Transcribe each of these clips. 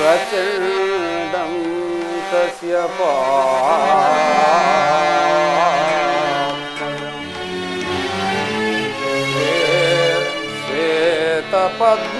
प्रचण्डं तस्य पा। श्वेतपद्मदनं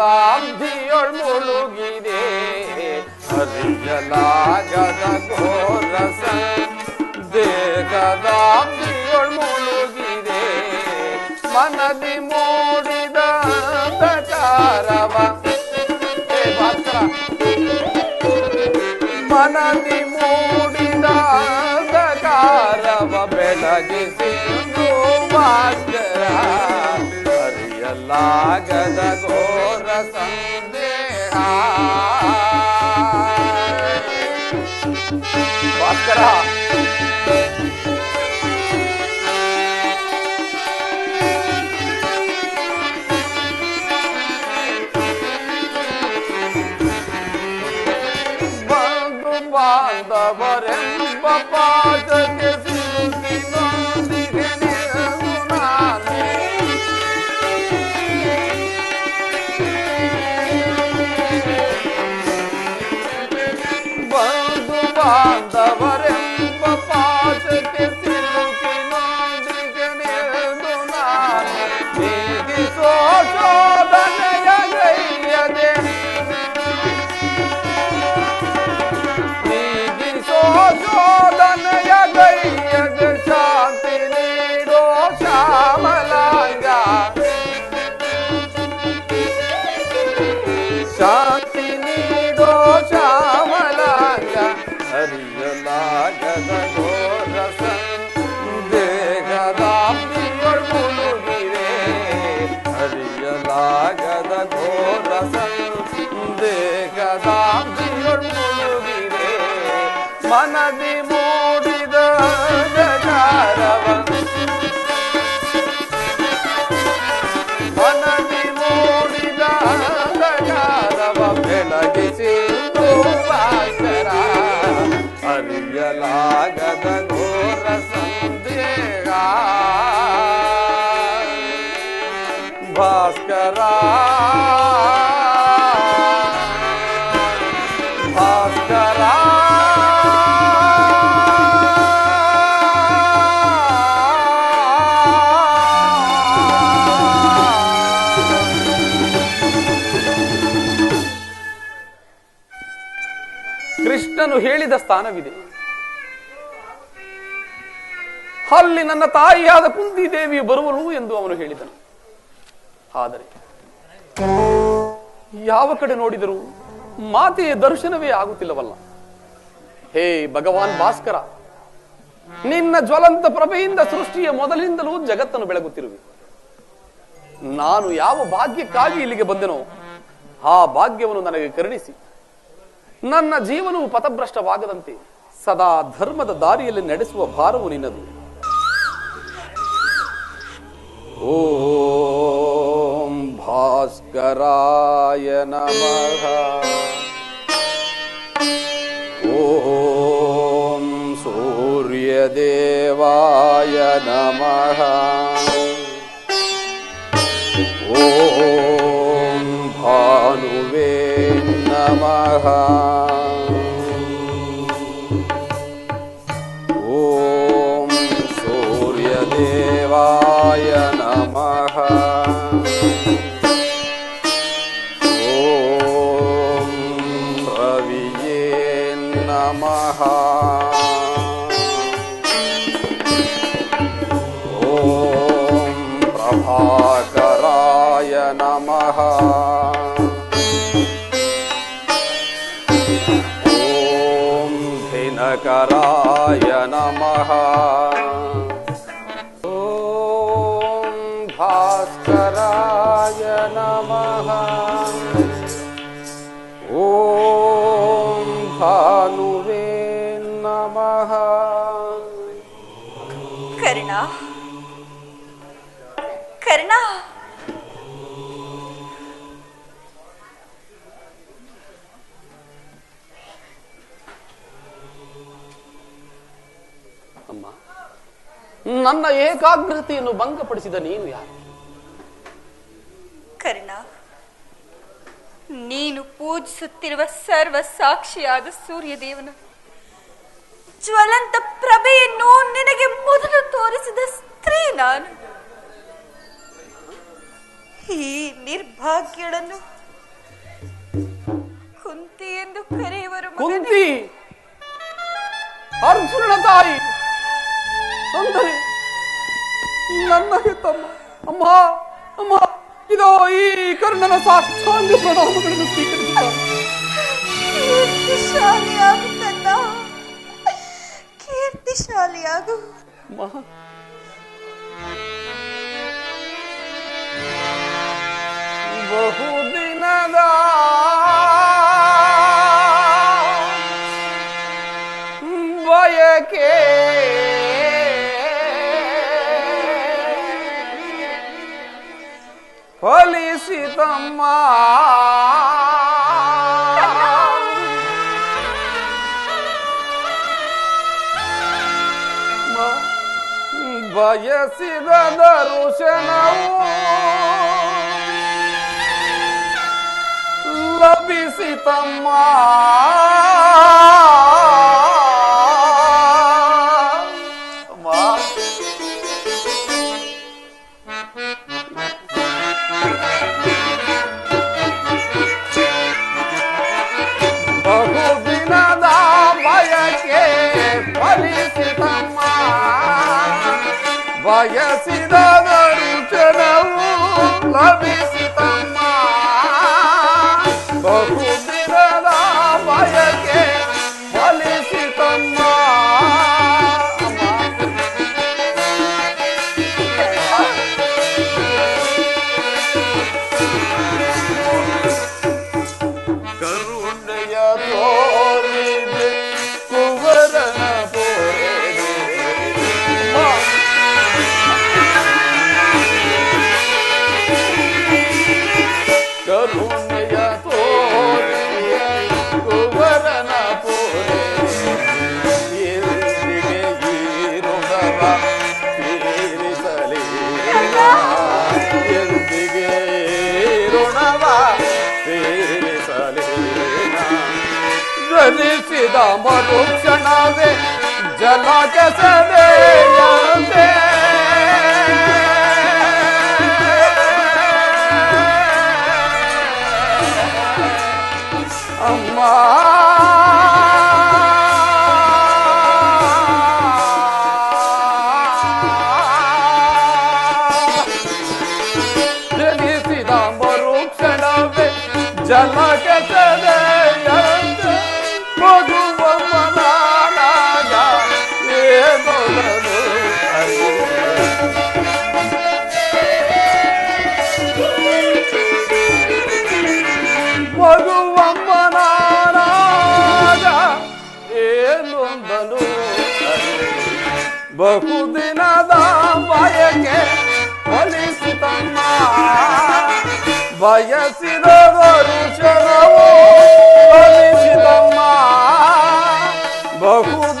ದೇಹದಾಬ್ಧಿಯೊಳ್ ಮುಳುಗಿದೆ ಅರಿಯಲಾಗದ ಗೋರಸ ದೇಹದಾಬ್ಧಿಯೊಳ್ ಮುಳುಗಿದೆ ಮನದಿ ಮೂಡಿದ ಅಂಧಕಾರವ ಏ ಭಾಸ್ಕರ ಮನದಿ ಮೂಡಿದ ಅಂಧಕಾರವ ಬೆಳಗಿಸಿದು ಭಾಸ್ಕರ ಅರಿಯಲಾಗದ ಘೋರ ಸಂದೇಹ ಭಾಸ್ಕರ ಬಂಧು ಬಾಂಧವರೆಂಬ ಪಾದಕ್ಕೆ ಕೃಷ್ಣನು ಹೇಳಿದ ಸ್ಥಾನವಿದೆ. ಅಲ್ಲಿ ನನ್ನ ತಾಯಿಯಾದ ಕುಂತಿ ದೇವಿ ಬರುವಳು ಎಂದು ಅವನು ಹೇಳಿದನು. ಆದರೆ, ಯಾವ ಕಡೆ ನೋಡಿದರೂ ಮಾತೆಯ ದರ್ಶನವೇ ಆಗುತ್ತಿಲ್ಲವಲ್ಲ. ಹೇ ಭಗವಾನ್ ಭಾಸ್ಕರ, ನಿನ್ನ ಜ್ವಲಂತ ಪ್ರಭೆಯಿಂದ ಸೃಷ್ಟಿಯ ಮೊದಲಿನಿಂದಲೂ ಜಗತ್ತನ್ನು ಬೆಳಗುತ್ತಿರುವೆ. ನಾನು ಯಾವ ಭಾಗ್ಯಕ್ಕಾಗಿ ಇಲ್ಲಿಗೆ ಬಂದೆನೋ, ಆ ಭಾಗ್ಯವನ್ನು ನನಗೆ ಕರುಣಿಸಿ. ನನ್ನ ಜೀವನವು ಪಥಭ್ರಷ್ಟವಾಗದಂತೆ ಸದಾ ಧರ್ಮದ ದಾರಿಯಲ್ಲಿ ನಡೆಸುವ ಭಾರವು ನಿನ್ನದು. ಓಂ ಭಾಸ್ಕರಾಯ ನಮಃ. ಓಂ ಸೂರ್ಯದೇವಾಯ ನಮಃ. ಓಂ ಭಾನುವೇ नमः ಕರ್ಣ. ಕರ್ಣ. ಅಮ್ಮ ನನ್ನ ಏಕಾಗ್ರತೆಯನ್ನು ಭಂಗಪಡಿಸಿದ ನೀನು ಯಾರು? ಕರ್ಣ ನೀನು ಪೂಜಿಸುತ್ತಿರುವ ಸರ್ವ ಸಾಕ್ಷಿಯಾದ ಸೂರ್ಯದೇವನು. ಜ್ವಲಂತ ಪ್ರಭೆಯನ್ನು ನಿನಗೆ ಮೊದಲು ತೋರಿಸಿದ ಸ್ತ್ರೀ ನಾನು. ಈ ನಿರ್ಭಾಗ್ಯಳನ್ನು ಕುಂತಿ ಎಂದು ಕರೆಯುವರು. ಕುಂತಿ! ಅರ್ಜುನನ ತಾಯಿ! ಅಂದರೆ ನನ್ನ ತಮ್ಮ ಅಮ್ಮ! ಅಮ್ಮ! ಇದೋ ಈ ಕರ್ಣನ ಸಾಷ್ಟಾಂಗ ಪ್ರಣಾಮಗಳನ್ನು ಸ್ವೀಕರಿಸುತ್ತಾರೆ ಕೀರ್ತಿಶಾಲಿಯಾಗು ಅಮ್ಮ ಬಹುದಿನದ ಬಯಕೆ ಫಲಿಸಿತಮ್ಮ ಬಯಸಿದ ದರುಶನವು ಲಭಿಸಿತಮ್ಮ Ayasina naruchana la visi ಮರುಕ್ಷಣವೇ ಜಲ ಕೆಸದೆಯಂತೆ ಅಮ್ಮ ಬಹುದಿನದ ಬಯಕೆ ಫಲಿಸಿತಮ್ಮ ಬಯಸಿದ ರುಚನವು ಫಲಿಸಿತಮ್ಮ ಬಹುದಿನದ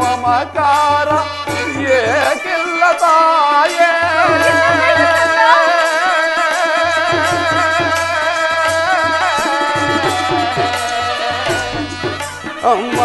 ಮಮಕಾರ ಏಕಿಲ್ಲ ತಾಯೇ ಅಮ್ಮ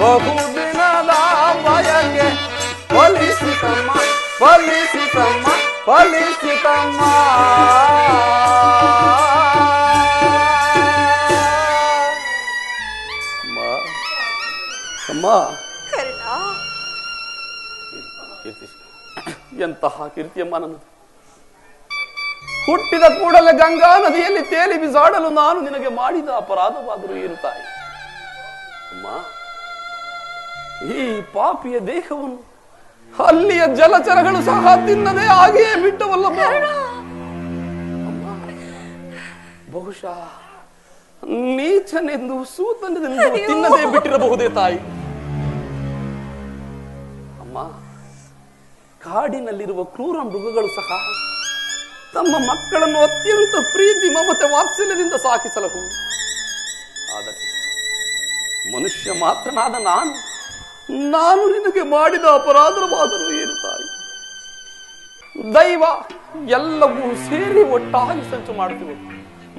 ಬಹುದಿನದ ಬಯಕೆ ಫಲಿಸಿತಮ್ಮ ಫಲಿಸಿತಮ್ಮ ಫಲಿಸಿತಮ್ಮ ಅಮ್ಮ ಕೀರ್ತಿ ಎಂತಹ ಕೀರ್ತಿಯಮ್ಮ ನನ್ನ. ಹುಟ್ಟಿದ ಕೂಡಲೇ ಗಂಗಾ ನದಿಯಲ್ಲಿ ತೇಲಿ ಬಿಸಾಡಲು ನಾನು ನಿನಗೆ ಮಾಡಿದ ಅಪರಾಧವಾದರೂ ಏನು ತಾಯಿ? ಅಮ್ಮ ಈ ಪಾಪಿಯ ದೇಹವನ್ನು ಅಲ್ಲಿಯ ಜಲಚರಗಳು ಸಹ ತಿನ್ನದೆ ಹಾಗೆಯೇ ಬಿಟ್ಟವಲ್ಲ ಬಹುಶಃ ನೀಚನೆಂದು ಸೂತನದಿಂದ ತಿನ್ನದೆ ಬಿಟ್ಟಿರಬಹುದೇ ತಾಯಿ? ಅಮ್ಮ ಕಾಡಿನಲ್ಲಿರುವ ಕ್ರೂರ ಮೃಗಗಳು ಸಹ ತಮ್ಮ ಮಕ್ಕಳನ್ನು ಅತ್ಯಂತ ಪ್ರೀತಿ ಮಮತೆ ವಾತ್ಸಲ್ಯದಿಂದ ಸಾಕಿಸಲಬಹುದು ಆದರೆ ಮನುಷ್ಯ ಮಾತ್ರನಾದ ನಾನು ನಾನು ನಿನಗೆ ಮಾಡಿದ ಅಪರಾಧವಾದರೂ ಏನು ತಾಯಿ? ದೈವ, ಎಲ್ಲವೂ ಸೇರಿ ಒಟ್ಟಾಗಿ ಸಂಚು ಮಾಡುತ್ತಿವೆ.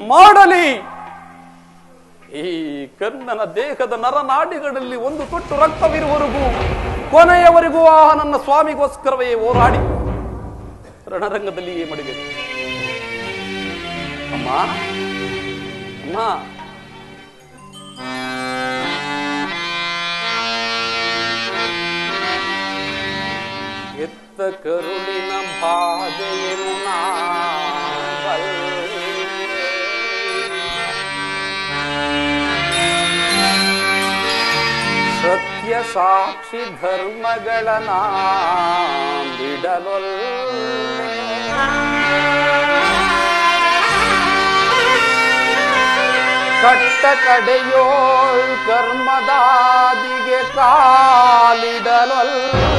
ಮಾಡಲಿ. ಈ ಕರ್ಣನ ದೇಹದ ನರನಾಡಿಗಳಲ್ಲಿ ಒಂದು ತೊಟ್ಟು ರಕ್ತವಿರುವವರೆಗೂ, ಕೊನೆಯವರೆಗೂ ಆ ನನ್ನ ಸ್ವಾಮಿಗೋಸ್ಕರವೇ ಹೋರಾಡಿ. ರಣರಂಗದಲ್ಲಿಯೇ ಮಡಿಬೇಕು ಅಮ್ಮ ಅಮ್ಮ. ಎತ್ತ ಕರುಳಿನ ಬಾಧೆಯನ್ನು ನಾ ಬಲ್ಲೆ. ಸತ್ಯ ಸಾಕ್ಷಿ ಧರ್ಮಗಳನ ಬಿಡಲೊಲ್ಲೆ ಕಟ್ಟ ಕಡೆಯೋಳ್ ಕರ್ಮದಾದಿಗೆ ಕಾಲಿಡಲೊಲ್ಲೆ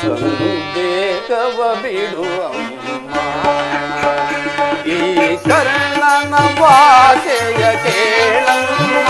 ಸಂದೇಹವ ಬಿಡುವಮ್ಮ ಈ ಕರ್ಣನ ಭಾಷೆಯ ಕೇಳಮ್ಮ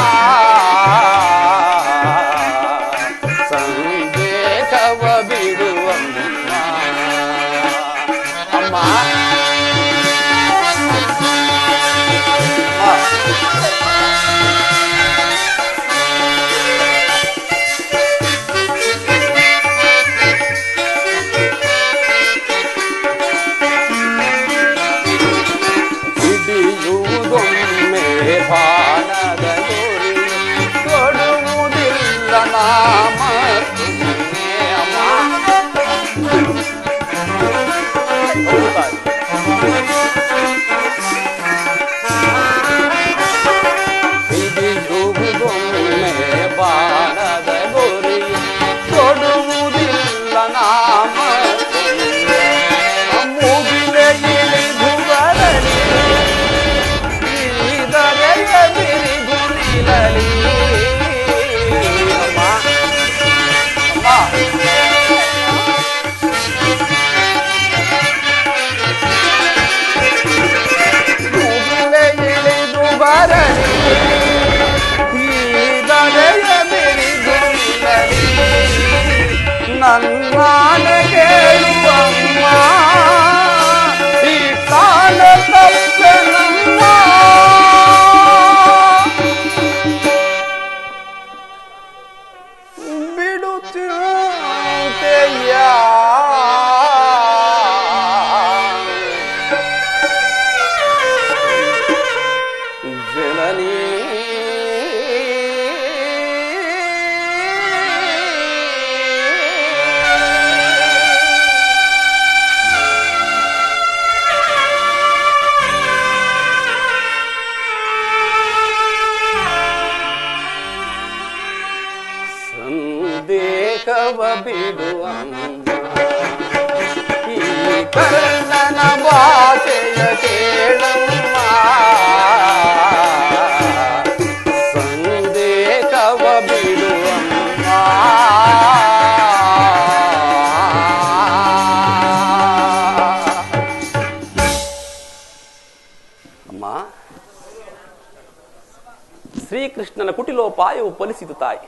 ಕುಟಿಲೋಪಾಯವು ಫಲಿಸಿತು ತಾಯಿ.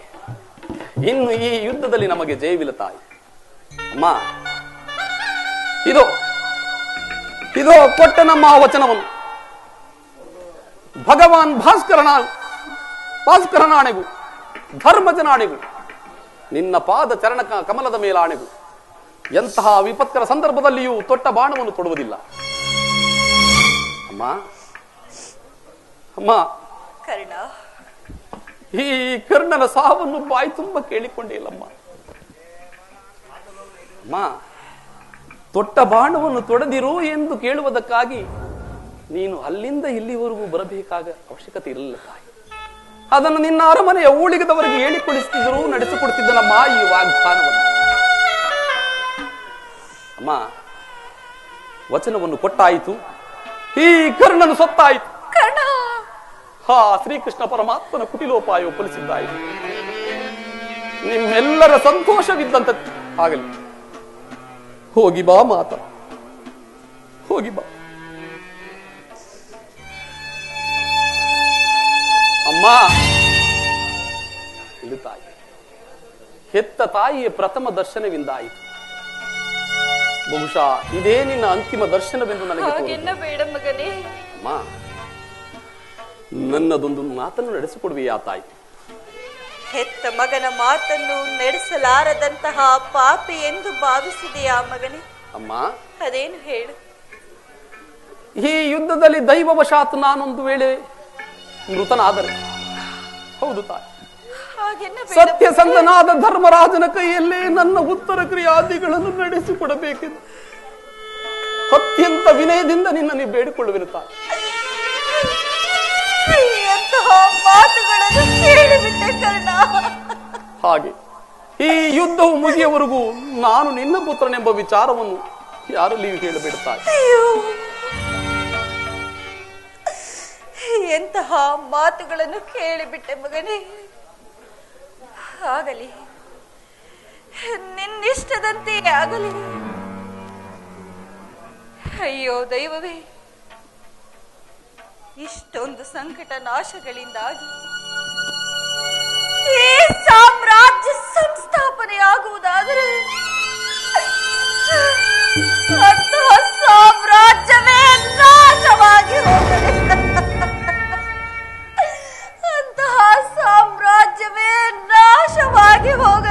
ಇನ್ನು ಈ ಯುದ್ಧದಲ್ಲಿ ನಮಗೆ ಜಯವಿಲ್ಲ ತಾಯಿ. ಅಮ್ಮ, ಇದು ಇದು ಕೊಟ್ಟ ನಮ್ಮ ವಚನವನ್ನು. ಭಗವಾನ್ ಭಾಸ್ಕರನ ಭಾಸ್ಕರನಾಣೆಗೂ, ಧರ್ಮಜನಾಣೆಗೂ, ನಿನ್ನ ಪಾದ ಚರಣ ಕಮಲದ ಮೇಲಾಣೆಗೂ, ಎಂತಹ ವಿಪತ್ಕರ ಸಂದರ್ಭದಲ್ಲಿಯೂ ತೊಟ್ಟ ಬಾಣವನ್ನು ತೊಡುವುದಿಲ್ಲ ಅಮ್ಮ ಅಮ್ಮ. ಕರ್ಣ ಈ ಕರ್ಣನ ಸಾವನ್ನು ಬಾಯಿ ತುಂಬ ಕೇಳಿಕೊಂಡೇ ಇಲ್ಲಮ್ಮ ಅಮ್ಮ, ತೊಟ್ಟ ಬಾಣವನ್ನು ತೊಡೆದಿರು ಎಂದು ಕೇಳುವುದಕ್ಕಾಗಿ ನೀನು ಅಲ್ಲಿಂದ ಇಲ್ಲಿವರೆಗೂ ಬರಬೇಕಾದ ಅವಶ್ಯಕತೆ ಇರಲಿಲ್ಲ ತಾಯಿ. ಅದನ್ನು ನಿನ್ನ ಅರಮನೆಯ ಊಳಿಗದವರಿಗೆ ಹೇಳಿಕೊಡಿಸುತ್ತಿದ್ದರು ನಡೆಸಿಕೊಡ್ತಿದ್ದ ನಮ್ಮ ಈ ವಾಗ್ದಾನವನ್ನು. ಅಮ್ಮ, ವಚನವನ್ನು ಕೊಟ್ಟಾಯಿತು. ಈ ಕರ್ಣನು ಸೊತ್ತಾಯಿತು. ಹಾ ಶ್ರೀಕೃಷ್ಣ ಪರಮಾತ್ಮನ ಕುಟಿಲೋಪಾಯ ಫಲಿಸಿದ್ದಾಯಿತು ನಿಮ್ಮೆಲ್ಲರ ಸಂತೋಷವಿದ್ದಂತ ಆಗಲಿ. ಹೋಗಿ ಬಾ ಮಾತ. ಹೋಗಿ ಬಾ. ಅಮ್ಮ ಇದು ತಾಯಿ. ಹೆತ್ತ ತಾಯಿಯ ಪ್ರಥಮ ದರ್ಶನವಿಂದಾಯಿತು. ಬಹುಶಃ ಇದೇ ನಿನ್ನ ಅಂತಿಮ ದರ್ಶನವೆಂದು ನನಗೆ ಅಮ್ಮ ನನ್ನದೊಂದು ಮಾತನ್ನು ನಡೆಸಿಕೊಡುವೆಯಾ ತಾಯಿ. ಹೆತ್ತ ಮಗನ ಮಾತನ್ನು ನಡೆಸಲಾರದಂತಹ ಪಾಪಿ ಎಂದು ಭಾವಿಸಿದೆಯಾ ಮಗನೇ. ಅಮ್ಮ. ಅದೇನು ಹೇಳು. ಈ ಯುದ್ಧದಲ್ಲಿ ದೈವವಶಾತ್ ನಾನೊಂದು ವೇಳೆ ಮೃತನಾದರೆ. ಹೌದು ತಾಯಿ. ಸತ್ಯಸಂಧನಾದ ಧರ್ಮರಾಜನ ಕೈಯಲ್ಲಿ ನನ್ನ ಉತ್ತರ ಕ್ರಿಯಾದಿಗಳನ್ನು ನಡೆಸಿಕೊಡಬೇಕೆಂದು. ಅತ್ಯಂತ ವಿನಯದಿಂದ ನಿನ್ನನ್ನು ಬೇಡಿಕೊಳ್ಳುವೆನು ತಾಯಿ. ಮಾತುಗಳನ್ನು ಕೇಳಿಬಿಟ್ಟೆ ಕರ್ಣ. ಹಾಗೆ. ಈ ಯುದ್ಧವು ಮುಗಿಯವರೆಗೂ ನಾನು ನಿನ್ನ ಪುತ್ರನೆಂಬ ವಿಚಾರವನ್ನು ಯಾರು ನೀವು ಅಯ್ಯೋ. ಎಂತಹ ಮಾತುಗಳನ್ನು ಕೇಳಿಬಿಟ್ಟೆ ಮಗನೇ. ಆಗಲಿ. ನಿನ್ನಿಷ್ಟದಂತೆ ಆಗಲಿ. ಅಯ್ಯೋ ದೈವವೇ. ಇಷ್ಟೊಂದು ಸಂಕಟ ನಾಶಗಳಿಂದಾಗಿ ಈ ಸಾಮ್ರಾಜ್ಯ ಸಂಸ್ಥಾಪನೆ ಆಗುವುದಾದರೆ ಅಂತಹ ಸಾಮ್ರಾಜ್ಯವೇ ನಾಶವಾಗಿ ಹೋಗಲಿ. ಅಂತಹ ಸಾಮ್ರಾಜ್ಯವೇ ನಾಶವಾಗಿ ಹೋಗಲಿ.